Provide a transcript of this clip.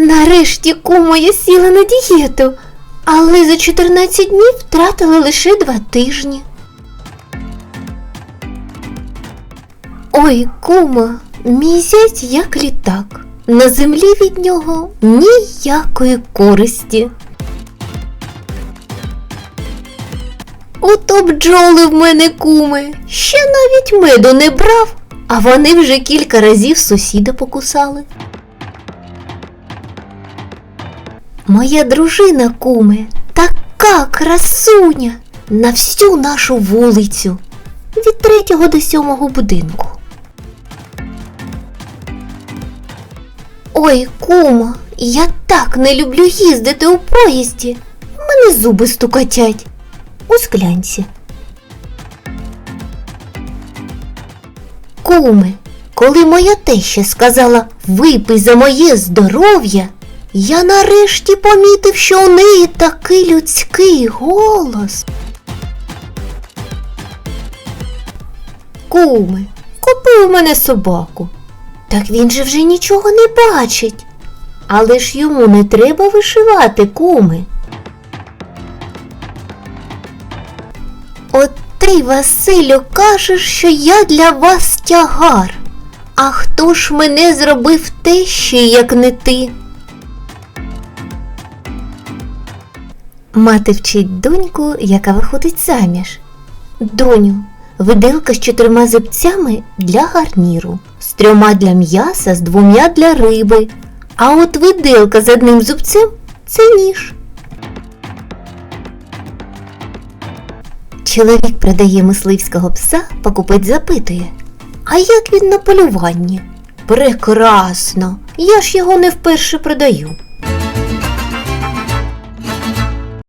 Нарешті, кумо, я сіла на дієту, але за 14 днів втратила лише два тижні. Ой, кума, мій як літак. На землі від нього ніякої користі. Ото бджоли в мене куми, ще навіть меду не брав, а вони вже кілька разів сусіда покусали. Моя дружина куме, така красуня на всю нашу вулицю від третього до сьомого будинку. Ой, кума, я так не люблю їздити у поїзді. Мене зуби стукатять. Ось глянься. Куме, коли моя теща сказала випий за моє здоров'я, я нарешті помітив, що у неї такий людський голос. Куме, купив у мене собаку. Так він же вже нічого не бачить. Але ж йому не треба вишивати, куми. От ти, Василю, кажеш, що я для вас тягар. А хто ж мене зробив те ще, як не ти? Мати вчить доньку, яка виходить заміж. Доню, виделка з чотирма зубцями для гарніру, з трьома для м'яса, з двома для риби. А от виделка з одним зубцем це ніж. Чоловік продає мисливського пса, покупець запитує. А як він на полюванні? Прекрасно! Я ж його не вперше продаю.